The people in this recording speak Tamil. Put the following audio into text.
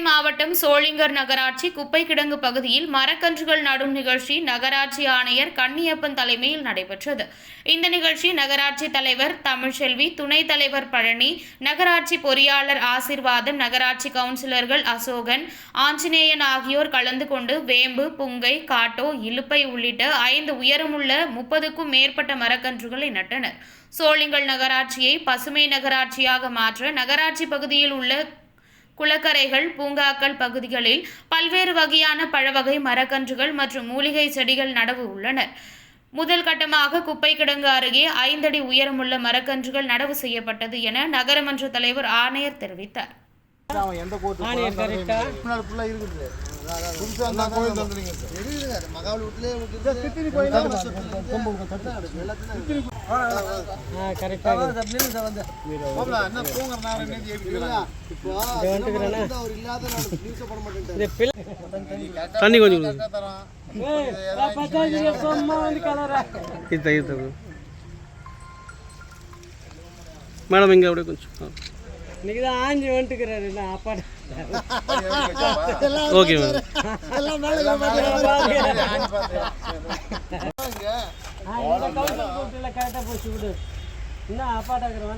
மாவட்டம் சோளிங்கர் நகராட்சி குப்பை கிடங்கு பகுதியில் மரக்கன்றுகள் நடும் நிகழ்ச்சி நகராட்சி ஆணையர் கன்னியப்பன் தலைமையில் நடைபெற்றது. இந்த நிகழ்ச்சி நகராட்சி தலைவர் தமிழ்செல்வி துணைத் தலைவர் பழனி நகராட்சி பொறியாளர் ஆசிர்வாதம் நகராட்சி கவுன்சிலர்கள் அசோகன் ஆஞ்சநேயன் ஆகியோர் கலந்து கொண்டு வேம்பு புங்கை காட்டோ இலுப்பை உள்ளிட்ட ஐந்து உயரமுள்ள முப்பதுக்கும் மேற்பட்ட மரக்கன்றுகளை நட்டனர். சோளிங்கல் நகராட்சியை பசுமை நகராட்சியாக மாற்ற நகராட்சி பகுதியில் உள்ள குளக்கரைகள் பூங்காக்கள் பகுதிகளில் பல்வேறு வகையான பழவகை மரக்கன்றுகள் மற்றும் மூலிகை செடிகள் நடவு உள்ளனர் முதல் கட்டமாக குப்பை கிடங்கு அருகே ஐந்தடி உயரமுள்ள மரக்கன்றுகள் நடவு செய்யப்பட்டது என நகரமன்ற தலைவர் ஆணையர் தெரிவித்தார். புதுசாக அந்த கோயில் சார். இருக்குதுங்க என்ன நேரம் இப்போ. அவர் இல்லாத நியூஸை போட மாட்டேன் தண்ணி கொஞ்சம் மேடம் இங்கே அப்படியே கொஞ்சம். இன்னைக்கு தான் ஆஞ்சி வந்துட்டுக்கிறாரு. என்ன அப்பாடா? ஓகே கரெக்டாக போச்சு விடு. என்ன அப்பாட்டாக்குறவன்